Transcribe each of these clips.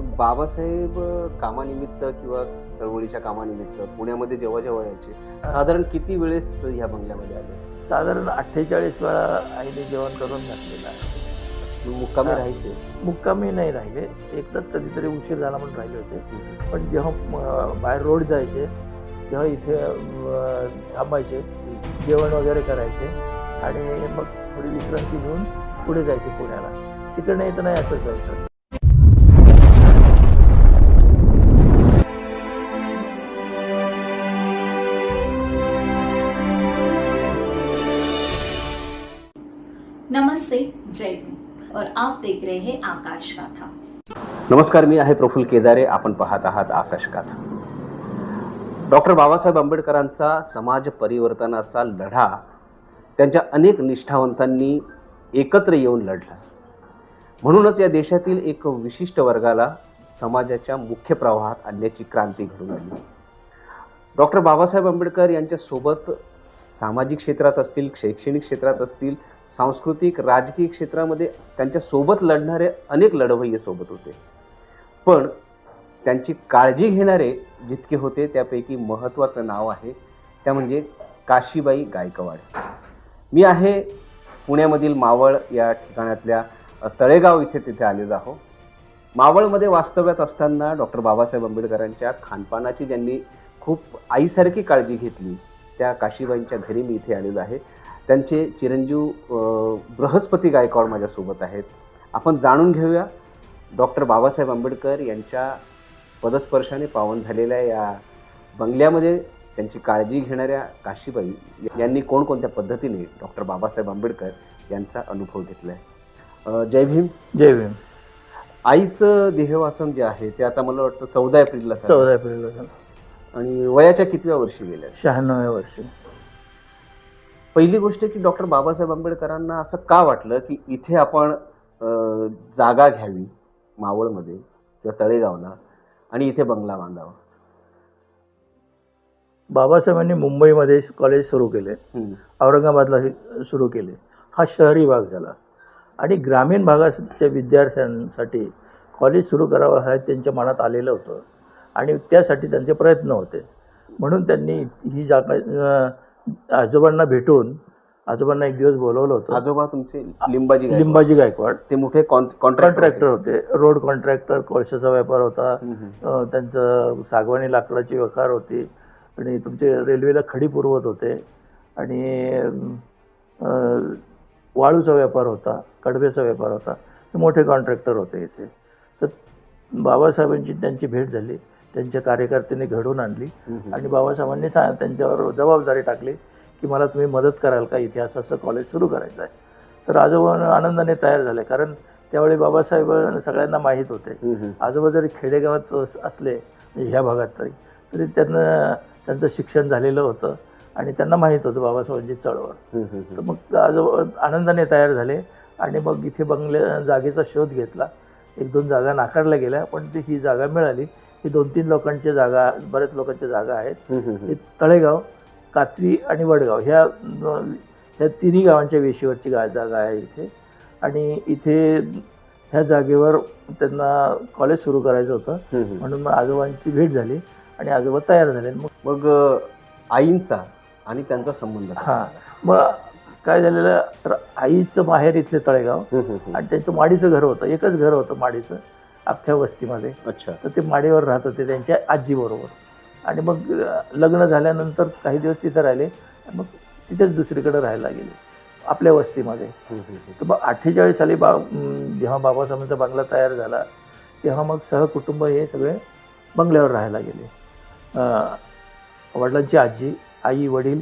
मग बाबासाहेब कामानिमित्त किंवा चळवळीच्या कामानिमित्त पुण्यामध्ये जेव्हा जेव्हा यायचे साधारण किती वेळेस ह्या बंगल्यामध्ये आले साधारण अठ्ठेचाळीस वेळा आईने जेवण करून घातलेलं आहे. मुक्कामी. राहायचे? मुक्कामी नाही राहिले. एकदाच कधीतरी उशीर झाला म्हणून राहिले होते. पण जेव्हा बाहेर रोड जायचे तेव्हा इथे थांबायचे जेवण वगैरे करायचे आणि मग थोडी विश्रांती घेऊन पुढे जायचे पुण्याला. तिकडनं येतं नाही असंच व्हायचं और आप देख रहे हैं आकाश गाथा। नमस्कार मी आहे प्रफुल केदारे. आपण पाहत आहात आकाशकाथा डॉक्टर बाबासाहेब आंबेडकरांचा समाज परिवर्तनाचा लढा त्यांच्या अनेक निष्ठावंतांनी एकत्र येऊन लढला. म्हणूनच या देशातील एक विशिष्ट वर्गाला समाजाच्या मुख्य प्रवाहात आणण्याची क्रांती घडून आली. डॉक्टर बाबासाहेब आंबेडकर यांच्यासोबत सामाजिक क्षेत्रात असतील शैक्षणिक क्षेत्रात असतील सांस्कृतिक राजकीय क्षेत्रामध्ये त्यांच्यासोबत लढणारे अनेक लढवय्ये सोबत होते. पण त्यांची काळजी घेणारे जितके होते त्यापैकी महत्त्वाचं नाव आहे त्या म्हणजे काशीबाई गायकवाड. मी आहे पुण्यामधील मावळ या ठिकाणातल्या तळेगाव इथे तिथे आलेलो आहो. मावळमध्ये वास्तव्यात असताना डॉक्टर बाबासाहेब आंबेडकरांच्या खानपानाची ज्यांनी खूप आईसारखी काळजी घेतली त्या काशीबाईंच्या घरी मी इथे आलेलो आहे. त्यांचे चिरंजीव बृहस्पती गायकवाड माझ्यासोबत आहेत. आपण जाणून घेऊया डॉक्टर बाबासाहेब आंबेडकर यांच्या पदस्पर्शाने पावन झालेल्या या बंगल्यामध्ये त्यांची काळजी घेणाऱ्या काशीबाई यांनी कोणकोणत्या पद्धतीने डॉक्टर बाबासाहेब आंबेडकर यांचा अनुभव घेतला आहे जय भीम. जय भीम. आईचं देहवासन जे आहे ते आता मला वाटतं चौदा एप्रिलला. चौदा एप्रिल रोजी आणि वयाच्या कितव्या वर्षी गेल्या? शहाण्णव्या वर्षी. पहिली गोष्ट की डॉक्टर बाबासाहेब आंबेडकरांना असं का वाटलं की इथे आपण जागा घ्यावी मावळमध्ये किंवा तळेगावला आणि इथे बंगला बांधावा? बाबासाहेबांनी मुंबईमध्ये कॉलेज सुरू केले. औरंगाबादला सुरू केले. हा शहरी भाग झाला. आणि ग्रामीण भागाच्या विद्यार्थ्यांसाठी कॉलेज सुरू करावं हा त्यांच्या मनात आलेलं होतं. आणि त्यासाठी त्यांचे प्रयत्न होते. म्हणून त्यांनी ही जागा आजोबांना भेटून आजोबांना एक दिवस बोलवलं होतं. आजोबा तुमचे लिंबाजी. लिंबाजी गायकवाड. ते मोठे कॉन्ट्रॅक्टर कॉन्ट्रॅक्टर होते. रोड कॉन्ट्रॅक्टर कोळशाचा व्यापार होता. त्यांचं सागवानी लाकडाची वखार होती. आणि तुमचे रेल्वेला खडी पुरवत होते. आणि वाळूचा व्यापार होता कडब्याचा व्यापार होता. हे मोठे कॉन्ट्रॅक्टर होते इथे. तर बाबासाहेबांची त्यांची भेट झाली. त्यांच्या कार्यकर्त्यांनी घडवून आणली. आणि बाबासाहेबांनी सा त्यांच्यावर जबाबदारी टाकली की मला तुम्ही मदत कराल का इथे? असं असं कॉलेज सुरू करायचं आहे. तर आजोबा आनंदाने तयार झाले. कारण त्यावेळी बाबासाहेब सगळ्यांना माहीत होते. आजोबा जरी खेडेगावात अस- असले ह्या भागात तरी तरी त्यांना त्यांचं शिक्षण झालेलं होतं आणि त्यांना माहीत होतं बाबासाहेबांची चळवळ. तर. मग आजोबा आनंदाने तयार झाले आणि मग इथे बंगल्या जागेचा शोध घेतला. एक दोन जागा नाकारल्या गेल्या पण ती ही जागा मिळाली. ही दोन तीन लोकांची जागा बऱ्याच लोकांच्या जागा आहेत. हे तळेगाव कात्री आणि वडगाव ह्या ह्या तिन्ही गावांच्या वेशीवरची गा जागा आहे इथे. आणि इथे ह्या जागेवर त्यांना कॉलेज सुरू करायचं होतं. म्हणून मग आजोबांची भेट झाली आणि आजोबा तयार झाले. मग मग आईंचा आणि त्यांचा संबंध हां? मग काय झालेलं तर आईचं माहेर इथले तळेगाव. आणि त्यांचं माडीचं घर होतं. एकच घर होतं माडीचं. अख्ख्या वस्तीमध्ये. अच्छा. तर ते माडीवर राहत होते त्यांच्या आजीबरोबर आणि मग लग्न झाल्यानंतर काही दिवस तिथं राहिले मग तिथेच दुसरीकडे राहायला गेले आपल्या वस्तीमध्ये. तर मग अठ्ठेचाळीस साली बा जेव्हा बाबासाहेबांचा बंगला तयार झाला तेव्हा मग सहकुटुंब हे सगळे बंगल्यावर राहायला गेले. वडिलांची आजी आई वडील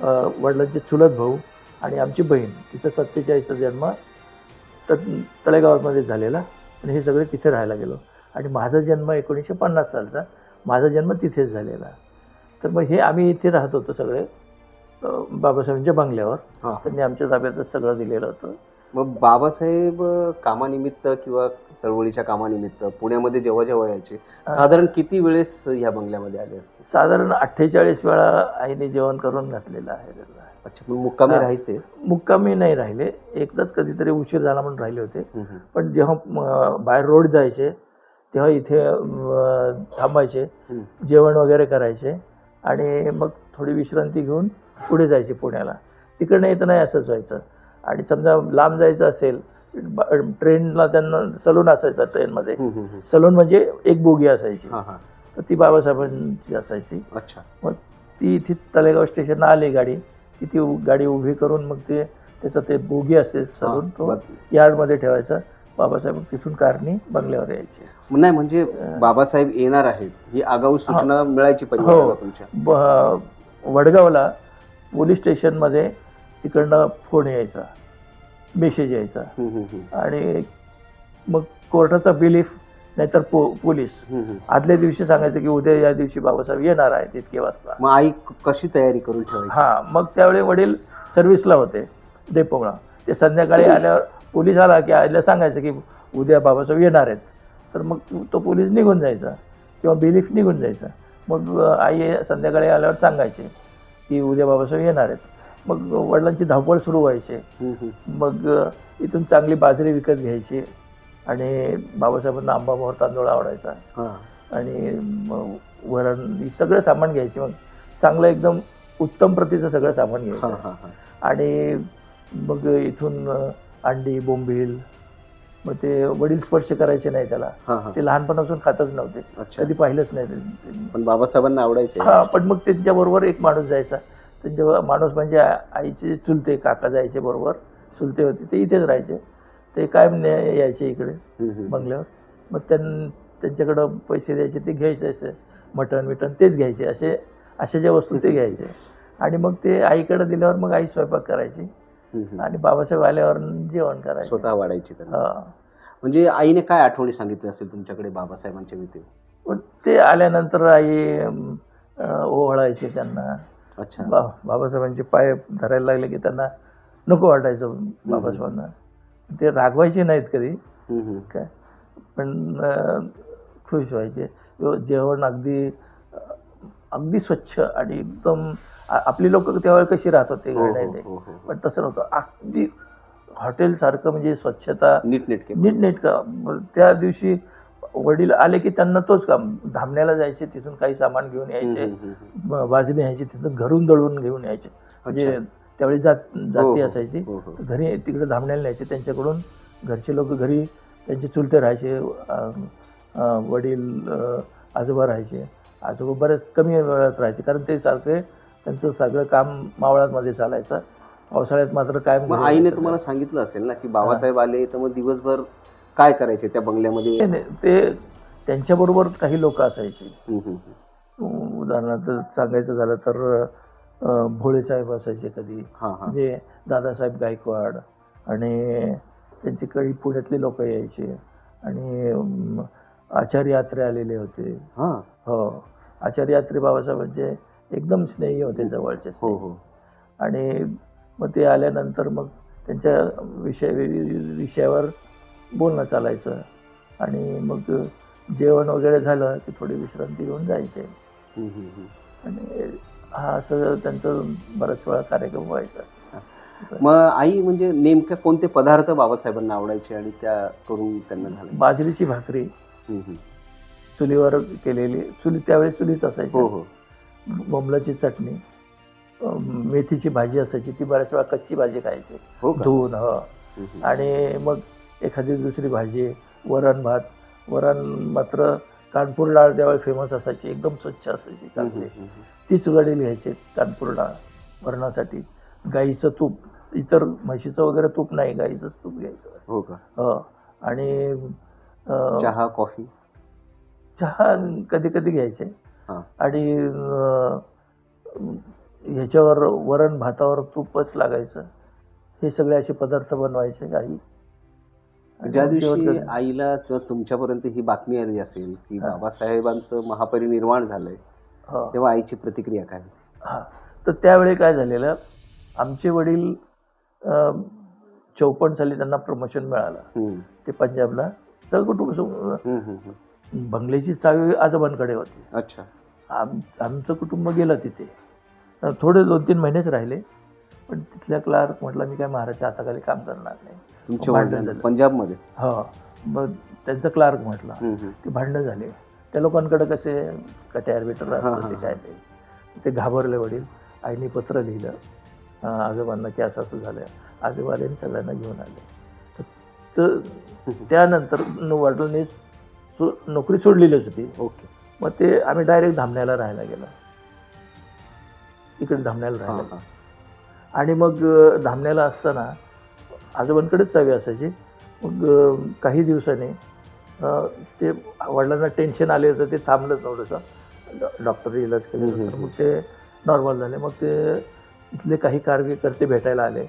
वडिलांचे चुलत भाऊ आणि आमची बहीण तिचा सत्तेचाळीसचा जन्म तर तळेगावामध्ये झालेला. आणि हे सगळे तिथे राहायला गेलो. आणि माझा जन्म एकोणीसशे पन्नास सालचा. माझा जन्म तिथेच झालेला. तर मग हे आम्ही इथे राहत होतो सगळे. बाबासाहेबांच्या बंगल्यावर. त्यांनी आमच्या ताब्यातच सगळं दिलेलं होतं. मग बाबासाहेब कामानिमित्त किंवा चळवळीच्या कामानिमित्त पुण्यामध्ये जेव्हा जेव्हा यायचे. साधारण किती वेळेस ह्या बंगल्यामध्ये आले असते साधारण अठ्ठेचाळीस वेळा आईने जेवण करून घातलेलं आहे. त्यांना. अच्छा मुक्कामी. राहायचे? मुक्कामी नाही राहिले. एकदाच कधीतरी उशीर झाला म्हणून राहिले होते. पण जेव्हा बाहेर रोड जायचे तेव्हा इथे थांबायचे. जेवण वगैरे करायचे आणि मग थोडी विश्रांती घेऊन पुढे जायचे पुण्याला. तिकडनं येतं नाही असंच व्हायचं. आणि समजा लांब जायचं असेल ट्रेनला त्यांना सलून असायचं ट्रेनमध्ये. सलून म्हणजे एक बोगी असायची. तर ती बाबासाहेबांची असायची. अच्छा. मग ती इथे तलेगाव स्टेशनला आली गाडी. की ती गाडी उभी करून मग ते त्याचं ते बोगी असते सलून तो. यार्डमध्ये ठेवायचा बाबासाहेब तिथून कारनी बंगल्यावर यायचे नाही म्हणजे बाबासाहेब येणार आहेत ही आगाऊ सूचना मिळायची हो. तुमच्या ब- वडगावला पोलीस स्टेशनमध्ये तिकडनं फोन यायचा मेसेज यायचा. आणि मग कोर्टाचा बिलीफ नाहीतर पो पोलीस. आदल्या दिवशी सांगायचं की उद्या या दिवशी बाबासाहेब येणार आहेत इतके वाजता. मग आई कशी तयारी करून ठेवायची? हां मग त्यावेळी वडील सर्व्हिसला होते डेपोला ते संध्याकाळी आल्यावर पोलीस आला की आईला सांगायचं की उद्या बाबासाहेब येणार आहेत. तर मग तो पोलीस निघून जायचा किंवा बिलीफ निघून जायचा. मग आई संध्याकाळी आल्यावर सांगायचे की उद्या बाबासाहेब येणार आहेत. मग वडिलांची धावपळ सुरू व्हायची. मग इथून चांगली बाजरी विकत घ्यायची. आणि बाबासाहेबांना आंबा मोहर तांदूळ आवडायचा. आणि वरण सगळं सामान घ्यायचे. मग चांगलं एकदम उत्तम प्रतीचं सगळं सामान घ्यायचं. आणि मग इथून अंडी बोंबील मग ते वडील स्पर्श करायचे नाही त्याला. ते लहानपणापासून खातच नव्हते. कधी पाहिलंच नाही. पण बाबासाहेबांना आवडायचे. हा पण मग त्यांच्याबरोबर एक माणूस जायचा. त्यांच्या माणूस म्हणजे आईचे चुलते काका जायचे बरोबर. चुलते होते ते इथेच राहायचे. ते कायम यायचे इकडे. बंगल्यावर. मग त्यां त्यांच्याकडं पैसे द्यायचे ते घ्यायचे असे. मटण बिटण तेच घ्यायचे. असे अशा ज्या वस्तू ते घ्यायचे. आणि मग ते आईकडे दिल्यावर मग आई स्वयंपाक करायची. आणि बाबासाहेब आल्यावर जेवण करायचे. स्वतः वाढायची. म्हणजे आईने काय आठवणी सांगितल्या असेल तुमच्याकडे बाबासाहेबांच्या मग ते आल्यानंतर आई ओवाळायची त्यांना. अच्छा. बाबासाहेबांचे पाय धरायला लागले की त्यांना नको वाटायचं बाबासाहेबांना. ते रागवायचे नाहीत कधी. काय? पण खुश व्हायचे. जेवण अगदी अगदी स्वच्छ आणि एकदम आपली लोक त्यावेळी कशी राहत होते? हो, हो, हो. पण तसं नव्हतं. अगदी हॉटेलसारखं म्हणजे स्वच्छता नीटनेटके. नीटनेटका. त्या दिवशी वडील आले की त्यांना तोच काम. धामण्याला जायचे तिथून काही सामान घेऊन यायचे. भाजणी यायची तिथून घरून दळून घेऊन यायचे. म्हणजे. त्यावेळी जात हो, जाती हो, असायची हो, घरी तिकडे धामण्याला न्यायचे. त्यांच्याकडून घरचे लोक घरी त्यांचे चुलते राहायचे. वडील आजोबा राहायचे. आजोबा बरेच कमी वेळात राहायचे. कारण ते सारखे त्यांचं सगळं काम मावळांमध्ये चालायचं. पावसाळ्यात मात्र घरी आईने. तुम्हाला सांगितलं असेल ना की बाबासाहेब आले तर मग दिवसभर काय करायचे त्या बंगल्यामध्ये? ते त्यांच्याबरोबर काही लोक असायचे. उदाहरणार्थ सांगायचं झालं तर भोळेसाहेब असायचे कधी. म्हणजे दादासाहेब गायकवाड आणि त्यांची काही पुण्यातले लोक यायचे. आणि आचार्य यात्रे आलेले होते. हा. हो. आचार्य यात्रे बाबासाहेबांचे एकदम स्नेही होते जवळचे हो. हो. आणि मग ते आल्यानंतर मग त्यांच्या विषय विषयावर बोलणं चालायचं. आणि मग जेवण वगैरे झालं की थोडी विश्रांती घेऊन जायचे. आणि हा असं त्यांचं बराच वेळा कार्यक्रम व्हायचा. मग आई म्हणजे नेमक्या कोणते पदार्थ बाबासाहेबांना आवडायचे आणि त्या करून त्यांना घालायचे बाजरीची भाकरी. चुलीवर केलेली चुली त्यावेळेस चुलीच हो असायची. हो बोंबलाची चटणी मेथीची भाजी असायची. ती बऱ्याच वेळा कच्ची भाजी खायची. हो धुवून हो. आणि मग एखादी दुसरी भाजी वरण भात. वरण मात्र कानपूर डाळ त्यावेळी फेमस असायची एकदम स्वच्छ असायची चांगली. तीच वडील घ्यायचे कानपूर डाळ वरणासाठी गाईचं तूप इतर म्हशीचं वगैरे तूप नाही गाईचंच तूप घ्यायचं. हो का? हो आणि चहा कॉफी? चहा कधी कधी घ्यायचे. आणि ह्याच्यावर वरण भातावर तूपच लागायचं. हे सगळे असे पदार्थ बनवायचे काही ज्या दिवशी. आईला किंवा तुमच्यापर्यंत ही बातमी आली असेल की. बाबासाहेबांचं महापरिनिर्वाण झालंय. तेव्हा आईची प्रतिक्रिया काय? हा तर त्यावेळी काय झालेलं आमचे वडील चौपन्न साली त्यांना प्रमोशन मिळालं ते पंजाबला सगळं कुटुंब. बंगल्याची चावी आजोबांकडे होती अच्छा आम आमचं कुटुंब गेलं तिथे थोडे दोन तीन महिनेच राहिले पण तिथल्या क्लार्क म्हटलं मी काय महाराजच्या हाताखाली काम करणार नाही तुमच्या भांडण झालं. पंजाबमध्ये? हो. मग त्यांचं क्लार्क म्हटलं. ते भांडणं झाले. त्या लोकांकडे कसे कट्यार बिटर हा, असतं ते काय ते. ते घाबरले वडील. आईने पत्र लिहिलं. आजोबांना की असं असं झालं. आजोबाने सगळ्यांना घेऊन आले. तर त्यानंतर वडिलांनी सो नोकरी सोडलेलीच होती. ओके. मग ते आम्ही डायरेक्ट धामण्याला राहायला गेलो. इकडे धामण्याला राहायला. आणि मग धामण्याला असताना आजोबांकडेच चावी असायची. मग काही दिवसांनी ते वडिलांना टेन्शन आले होतं ते थांबलं थोडंसं डॉक्टर इलाज केलं. मग ते नॉर्मल झाले. मग ते इथले काही कार्यकर्ते भेटायला आले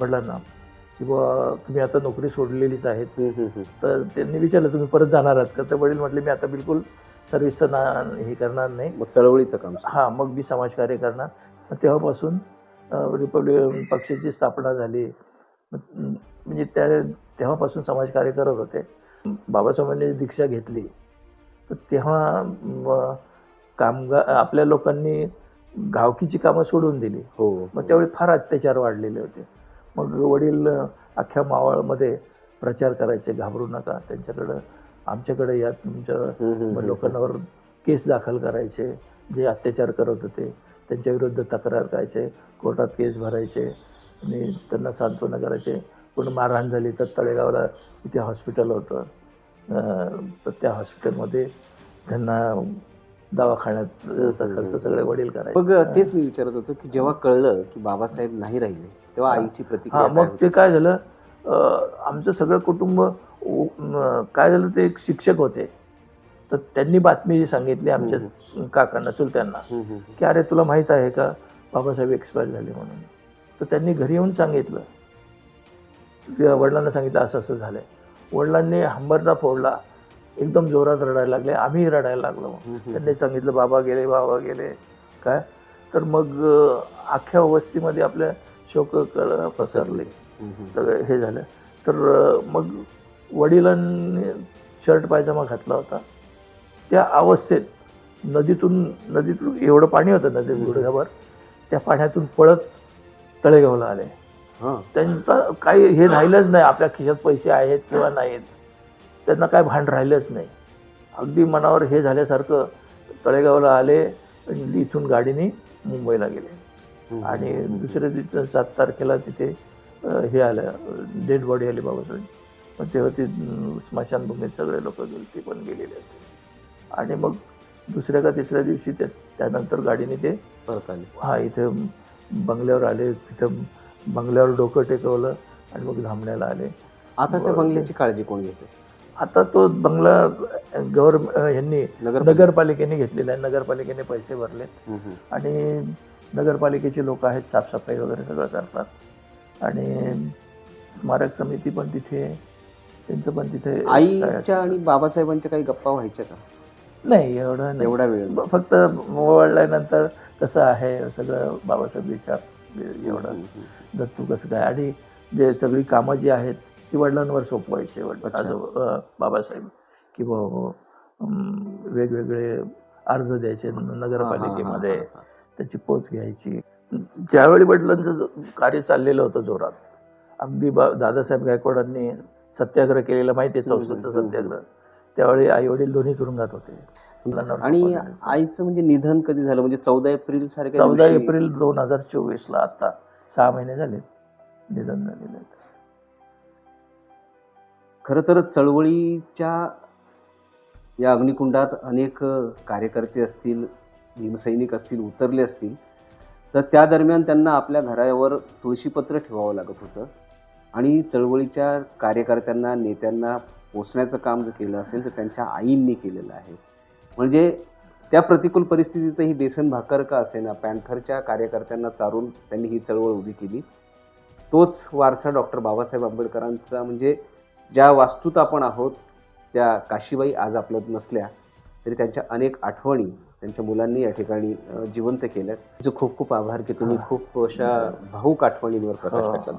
वडिलांना. की बुवा तुम्ही आता नोकरी सोडलेलीच आहेत. तर त्यांनी विचारलं तुम्ही परत जाणार आहात का? तर वडील म्हटले मी आता बिलकुल सर्व्हिसचं ना हे करणार नाही. मग चळवळीचं काम. हां मग मी समाजकार्य करणार. तेव्हापासून रिपब्लिक पक्षाची स्थापना झाली. म्हणजे त्या तेव्हापासून समाजकार्य करत होते. बाबासाहेबांनी दीक्षा घेतली. तर तेव्हा कामगार आपल्या लोकांनी गावकीची कामं सोडून दिली. हो मग त्यावेळी फार अत्याचार वाढलेले होते. मग वडील अख्ख्या मावळमध्ये प्रचार करायचे घाबरू नका. त्यांच्याकडं आमच्याकडे या तुमच्या. लोकांवर केस दाखल करायचे जे अत्याचार करत होते. त्यांच्या विरुद्ध तक्रार करायचे कोर्टात केस भरायचे. आणि त्यांना सांत्वना करायचे. कोण मारहाण झाली तर तळेगावला इथे हॉस्पिटल होतं. तर त्या हॉस्पिटलमध्ये त्यांना दवाखान्याचा खर्च सगळे वडील करायचे. मग तेच मी विचारत होतो की जेव्हा कळलं की बाबासाहेब नाही राहिले तेव्हा. आईची प्रतिक्रिया मग? ते काय झालं? आमचं सगळं कुटुंब काय झालं ते एक शिक्षक होते. तर त्यांनी बातमी सांगितली आमच्या काकांना चुलत्यांना की अरे तुला माहीत आहे का बाबासाहेब एक्सपायर झाले म्हणून. तर त्यांनी घरी येऊन सांगितलं. वडिलांना सांगितलं असं असं झालंय. वडिलांनी हंबरदा फोडला. एकदम जोरात रडायला लागले. आम्हीही रडायला लागलो. त्यांनी सांगितलं बाबा गेले बाबा गेले. काय? तर मग अख्ख्या वस्तीमध्ये आपल्या शोक पसरले. सगळं हे झालं. तर मग वडिलांनी शर्ट पायजामा घातला होता. त्या अवस्थेत नदीतून नदीतून एवढं पाणी होतं नदीत गुडघ्यावर त्या पाण्यातून पळत तळेगावला आले. त्यांचा काही हे राहिलंच नाही आपल्या खिशात पैसे आहेत किंवा नाहीत. त्यांना काय भान राहिलंच नाही. अगदी मनावर हे झाल्यासारखं तळेगावला आले आणि इथून गाडीने मुंबईला गेले. आणि. दुसऱ्या दिवशी सात तारखेला तिथे हे आलं डेड बॉडी आली बाबासाहेब मग तेव्हा ती स्मशानभूमीत सगळे लोक गेले ते पण गेलेले होते. आणि मग दुसऱ्या का तिसऱ्या दिवशी त्या त्यानंतर गाडीने ते परत आले. हा इथे बंगल्यावर आले तिथं बंगल्यावर डोकं टेकवलं आणि मग धामण्याला आले आता त्या. बंगल्याची काळजी कोण घेते आता तो बंगला गव्हर्न नगर नगरपालिकेने घेतलेला आहे नगरपालिकेने पैसे भरले. आणि नगरपालिकेचे लोक आहेत साफसफाई वगैरे सगळं करतात आणि स्मारक समिती पण तिथे. त्यांचं पण तिथे आईच्या. आणि बाबासाहेबांच्या काही गप्पा व्हायच्या का नाही एवढं नाही. एवढा वेळ फक्त वळल्यानंतर कसं आहे सगळं बाबासाहेब विचार एवढं. दत्तू कसं काय? आणि जे सगळी कामं जी आहेत ती वडिलांवर सोपवायची वडील अच्छा. आजो अं, बाबासाहेब की वेगवेगळे अर्ज द्यायचे नगरपालिकेमध्ये. त्याची पोच घ्यायची. ज्यावेळी वडिलांचं ज- कार्य चाललेलं होतं जोरात. अगदी बा दादासाहेब गायकवाडांनी सत्याग्रह केलेला माहिती आहे हम्म, चौसष्टचा हम्म, सत्याग्रह. त्यावेळी आई वडील दोन्ही तुरुंगात होते. आणि. आईचं म्हणजे निधन कधी झालं? म्हणजे चौदा एप्रिल सारख्या चौदा एप्रिल दोन हजार चोवीस ला आता सहा महिने झाले निधन झालेलं खरं तर चळवळीच्या या अग्निकुंडात अनेक कार्यकर्ते असतील भीमसैनिक असतील उतरले असतील तर त्या दरम्यान त्यांना आपल्या घरावर तुळशीपत्र ठेवावं लागत होतं. आणि चळवळीच्या कार्यकर्त्यांना नेत्यांना पोचण्याचं काम जर केलं असेल तर त्यांच्या आईंनी केलेलं आहे म्हणजे त्या प्रतिकूल परिस्थितीतही बेसन भाकर का असेना पॅन्थरच्या कार्यकर्त्यांना चारून त्यांनी ही चळवळ उभी केली तोच वारसा डॉक्टर बाबासाहेब आंबेडकरांचा म्हणजे ज्या वास्तूत आपण आहोत त्या काशीबाई आज आपल्यात नसल्या तरी त्यांच्या अनेक आठवणी त्यांच्या मुलांनी या ठिकाणी जिवंत केल्यात तुझे खूप खूप आभार की तुम्ही. खूप अशा भाऊक आठवणींवर प्रकाश हो. टाकला